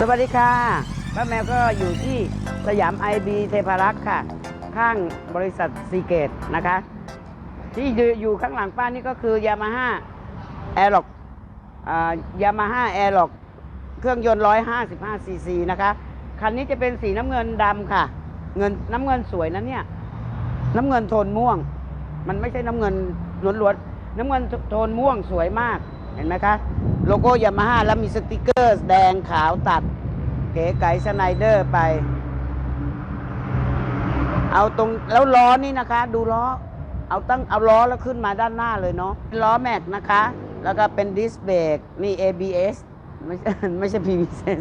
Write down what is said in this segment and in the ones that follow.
สวัสดีค่ะป้าแมวก็อยู่ที่สยามไอบีเทพารักษ์ค่ะ ข้างบริษัทซีเกตนะคะ ที่อยู่ข้างหลังป้านี่ก็คือยามาฮ่าแอร์ล็อกยามาฮ่าแอร์ล็อกเครื่องยนต์ 155 ซีซีนะคะ คันนี้จะเป็นสีน้ำเงินดำค่ะ เงินน้ำเงินสวยนะเนี่ย น้ำเงินโทนม่วง มันไม่ใช่น้ำเงินล้วนๆ น้ำเงินโทนม่วงสวยมาก เห็นไหมคะ โลโก้ยามาฮ่าแล้วมีสติกเกอร์แดงขาวตัด เก๋ไก๋สไนเดอร์ไป เอาตรงแล้วล้อนี่นะคะ ดูล้อ เอาตั้งเอาล้อแล้วขึ้นมาด้านหน้าเลยเนาะล้อแม็กนะคะ แล้วก็เป็นดิสเบรกนี่ ABS ไม่ใช่ไม่ใช่ PVS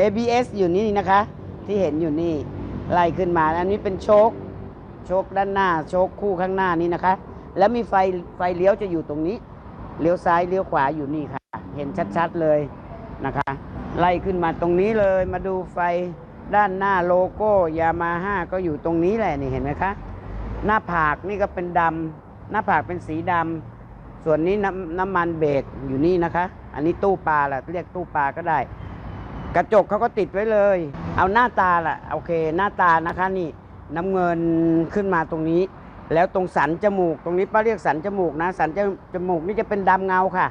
ABS อยู่นี่นะคะ ที่เห็นอยู่นี่ไล่ขึ้นมาอันนี้เป็นโชคโชคด้านหน้า โชคคู่ข้างหน้านี้นะคะ แล้วมีไฟไฟเลี้ยวจะอยู่ตรงนี้ เลี้ยวซ้ายเลี้ยวขวาอยู่นี่ค่ะ ห็นชัดๆเลยนะคะ ไล่ขึ้นมาตรงนี้เลยมาดูไฟด้านหน้าโลโก้ยามาฮ่าก็อยู่ตรงนี้แหละนี่เห็นไหมคะ หน้าผากนี่ก็เป็นดำหน้าผากเป็นสีดำส่วนนี้น้ำน้ำมันเบรกอยู่นี่นะคะ อันนี้ตู้ปลาแหละเรียกตู้ปลาก็ได้ กระจกเขาก็ติดไว้เลย เอาหน้าตาล่ะโอเคหน้าตานะคะนี่น้ำเงินขึ้นมาตรงนี้ แล้วตรงสันจมูก ตรงนี้ป้าเรียกสันจมูกนะ สันจจมูกนี่จะเป็นดำเงาค่ะ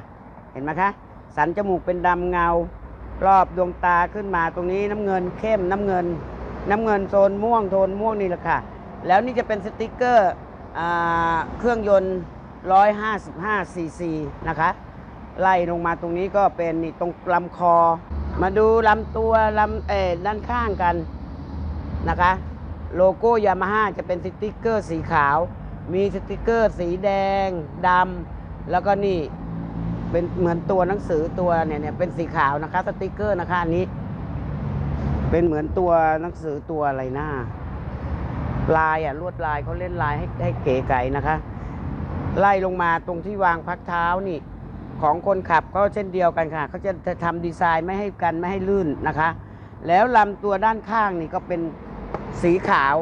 เห็นไหมคะ สันจมูกเป็นดำเงา รอบดวงตาขึ้นมาตรงนี้น้ำเงินเข้มน้ำเงิน น้ำเงินโทนม่วงโทนม่วงนี่แหละค่ะ แล้วนี่จะเป็นสติกเกอร์เครื่องยนต์ 155 ซีซีนะคะ ไล่ลงมาตรงนี้ก็เป็นนี่ตรงลำคอ มาดูลำตัวลำเอ่อด้านข้างกันนะคะ โลโก้ยามาฮ่าจะเป็นสติกเกอร์สีขาว มีสติกเกอร์สีแดงดำแล้วก็นี่ เป็นเหมือนตัวหนังสือตัวเนี่ยเนี่ยเป็นสีขาวนะคะ สติกเกอร์นะคะอันนี้ เป็นเหมือนตัวหนังสือตัวอะไรหนะลายอะลวดลายเขาเล่นลายให้ให้เก๋ไก๋นะคะ ไล่ลงมาตรงที่วางพักเท้านี่ ของคนขับก็เช่นเดียวกันค่ะเขาจะจะทำดีไซน์ไม่ให้กันไม่ให้ลื่นนะคะ แล้วลำตัวด้านข้างนี่ก็เป็นสีขาว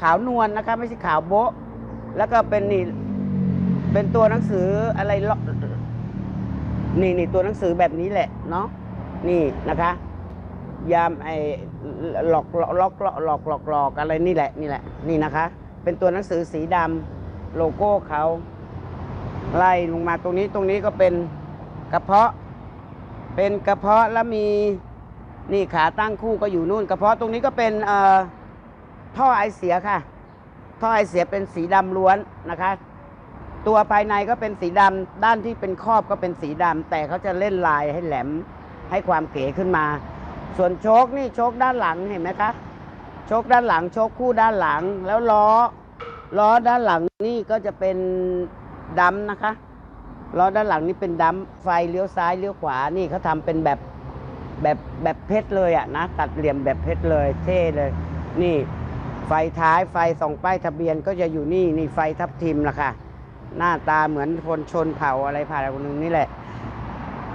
ขาวนวลนะคะ ไม่ใช่ขาวโบ๊ะ แล้วก็เป็นนี่เป็นตัวหนังสืออะไรล็อ นี่นี่ตัวหนังสือแบบนี้แหละเนาะนี่นะคะ ยามไอ้หลอกหลอกหลอกหลอกหลอกหลอกหลอกอะไรนี่แหละนี่แหละ นี่นะคะ เป็นตัวหนังสือสีดำโลโก้เขาไล่ลงมาตรงนี้ตรงนี้ก็เป็นกระเพาะ เป็นกระเพาะแล้วมีนี่ขาตั้งคู่ก็อยู่นู่น กระเพาะตรงนี้ก็เป็นเอ่อท่อไอเสียค่ะ ท่อไอเสียเป็นสีดำล้วนนะคะ ตัวภายในก็เป็นสีดำด้านที่เป็นครอบก็เป็นสีดำแต่เขาจะเล่นลายให้แหลมให้ความเก๋ขึ้นมา ส่วนโชคนี่โชคด้านหลังเห็นไหมคะโชคด้านหลังโชคคู่ด้านหลังแล้วล้อ ล้อด้านหลังนี่ก็จะเป็นดำนะคะล้อด้านหลังนี่เป็นดำไฟเลี้ยวซ้ายเลี้ยวขวานี่เขาทำเป็นแบบแบบแบบเพชรเลยอะนะตัดเหลี่ยมแบบเพชรเลยเท่เลย นี่ ไฟท้ายไฟส่องป้ายทะเบียนก็จะอยู่นี่นี่ไฟทับทิมล่ะค่ะ หน้าตาเหมือนคนชนเผ่าอะไรผ่านอะไรคนหนึงนี่แหละ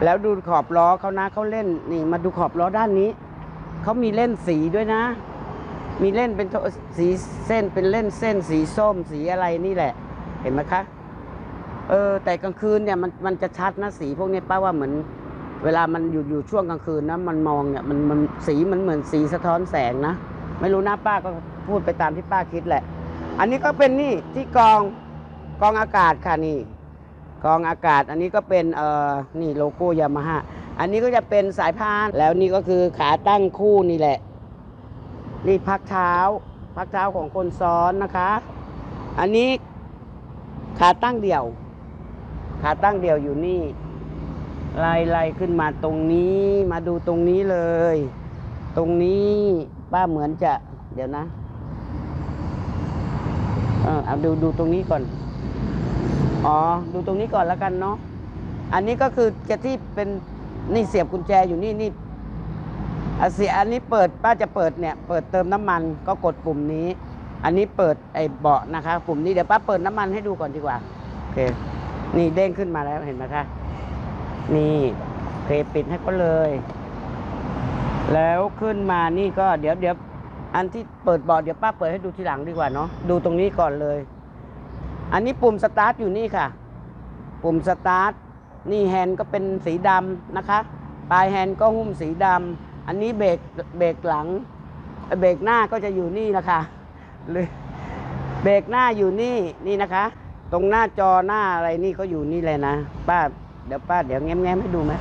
แล้วดูขอบล้อเขานะเขาเล่นนี่มาดูขอบล้อด้านนี้เขามีเล่นสีด้วยนะ มีเล่นเป็นโทสีเส้นเป็นเล่นเส้นสีส้มสีอะไรนี่แหละ เห็นไหมคะเออแต่กลางคืนเนี่ยมันมันจะชัดนะสีพวกนี้ป้าว่าเหมือน เวลามันอยู่อยู่ช่วงกลางคืนนะมันมองเนี่ยมันมันสีมันเหมือนสีสะท้อนแสงนะ ไม่รู้นะป้าก็พูดไปตามที่ป้าคิดแหละ อันนี้ก็เป็นนี่ที่กอง กองอากาศค่ะนี่กองอากาศอันนี้ก็เป็นเอ่อนี่โลโก้ยามาฮ่าอันนี้ก็จะเป็นสายพานแล้วนี่ก็คือขาตั้งคู่นี่แหละ นี่พักเท้า พักเท้าของคนซ้อนนะคะ อันนี้ขาตั้งเดี่ยว ขาตั้งเดี่ยวอยู่นี่ไล่ไล่ขึ้นมาตรงนี้มาดูตรงนี้เลย ตรงนี้ป้าเหมือนจะ เดี๋ยวนะ เออเอาดูดูตรงนี้ก่อน อ๋อ ดูตรงนี้ก่อนแล้วกันเนาะ อันนี้ก็คือจะที่เป็นนี่เสียบกุญแจอยู่นี่นี่อะเสียอันนี้เปิดป้าจะเปิดเนี่ย เปิดเติมน้ำมันก็กดปุ่มนี้ อันนี้เปิดไอ้เบาะนะคะ ปุ่มนี้เดี๋ยวป้าเปิดน้ำมันให้ดูก่อนดีกว่า โอเค นี่เด้งขึ้นมาแล้วเห็นไหมคะ นี่เคปิดให้ก็เลย แล้วขึ้นมานี่ก็เดี๋ยวเดี๋ยวอันที่เปิดเบาะเดี๋ยวป้าเปิดให้ดูทีหลังดีกว่าเนาะ ดูตรงนี้ก่อนเลย อันนี้ปุ่มสตาร์ทอยู่นี่ค่ะ ปุ่มสตาร์ทนี่แฮนด์ก็เป็นสีดำนะคะ ปลายแฮนด์ก็หุ้มสีดำอันนี้เบรกเบรกหลัง เบรกหน้าก็จะอยู่นี่นะคะหรือเบรกหน้าอยู่นี่นี่นะคะ ตรงหน้าจอหน้าอะไรนี่ก็อยู่นี่เลยนะ ป้าเดี๋ยวป้าเดี๋ยวแง้มแง้มให้ดูไหม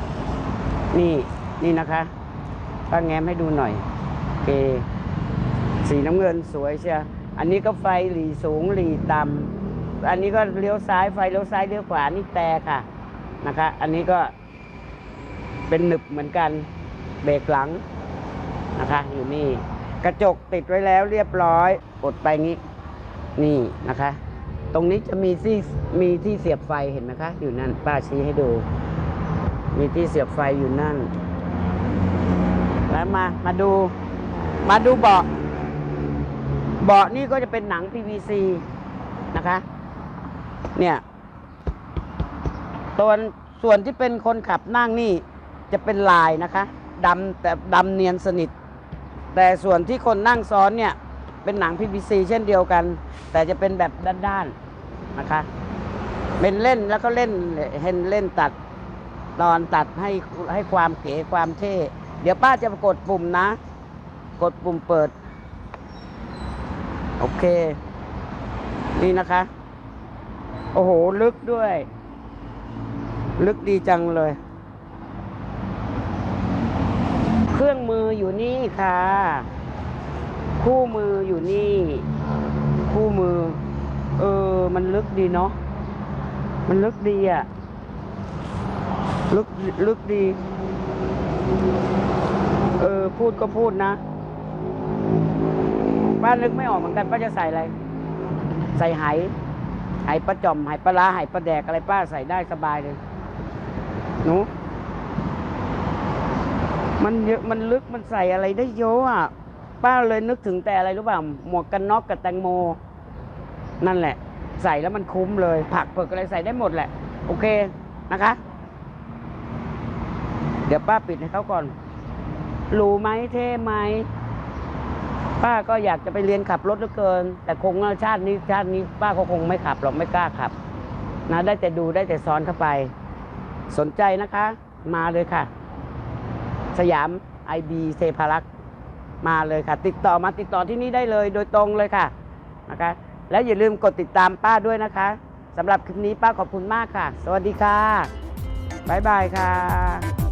นี่นี่นะคะป้าแง้มให้ดูหน่อยโอเคสีน้ำเงินสวยเชียอันนี้ก็ไฟหลีสูงหลีต่ำ อันนี้ก็เลี้ยวซ้ายไฟเลี้ยวซ้ายเลี้ยวขวานี่แต่ค่ะนะคะ อันนี้ก็เป็นหนึบเหมือนกันเบรกหลังนะคะ อยู่นี่ กระจกติดไว้แล้วเรียบร้อย กดไปงี้ นี่นะคะ ตรงนี้จะมีที่มีที่เสียบไฟเห็นไหมคะ อยู่นั่นป้าชี้ให้ดู มีที่เสียบไฟอยู่นั่น แล้วมามาดู มาดูเบาะเบาะนี่ก็จะเป็นหนัง PVC นะคะ เนี่ยตัวส่วนที่เป็นคนขับนั่งนี่จะเป็นลายนะคะดำแต่ดำเนียนสนิท แต่ส่วนที่คนนั่งซ้อนเนี่ย เป็นหนัง PVC เช่นเดียวกัน แต่จะเป็นแบบด้านๆนะคะ เป็นเล่นแล้วก็เล่นเห็นเล่นตัดตอนตัดให้ให้ความเก๋ความเท่ เดี๋ยวป้าจะกดปุ่มนะ กดปุ่มเปิด โอเค นี่นะคะ โอ้โห ลึกด้วย ลึกดีจังเลย เครื่องมืออยู่นี่ค่ะ คู่มืออยู่นี่ คู่มือ เออ มันลึกดีเนาะ มันลึกดีอะลึก ลึกดี เออ พูดก็พูดนะป้านึกไม่ออกเหมือนกันป้าจะใส่อะไร ใส่ไห ไหปลาจอมไหปลาร้าไหปลาแดกอะไรป้าใส่ได้สบายเลยหนูมันเยอะมันลึกมันใส่อะไรได้เยอะอะ ป้าเลยนึกถึงแต่อะไรรู้ป่ะหมวกกันน็อกกับแตงโม นั่นแหละ ใส่แล้วมันคุ้มเลย ผักเผือกอะไรใส่ได้หมดแหละ โอเคนะคะ เดี๋ยวป้าปิดให้เขาก่อนรู้ไหมเท่ไหม ป้าก็อยากจะไปเรียนขับรถเหลือเกิน แต่คงว่าชาตินี้ชาตินี้ป้าก็คงไม่ขับหรอกไม่กล้าขับ นะได้แต่ดูได้แต่ซ้อนเข้าไป สนใจนะคะ มาเลยค่ะ สยามไอบีเทพารักมาเลยค่ะ ติดต่อมาติดต่อที่นี่ได้เลยโดยตรงเลยค่ะนะคะ แล้วอย่าลืมกดติดตามป้าด้วยนะคะสำหรับคลิปนี้ป้าขอบคุณมากค่ะ สวัสดีค่ะบ๊ายบายค่ะ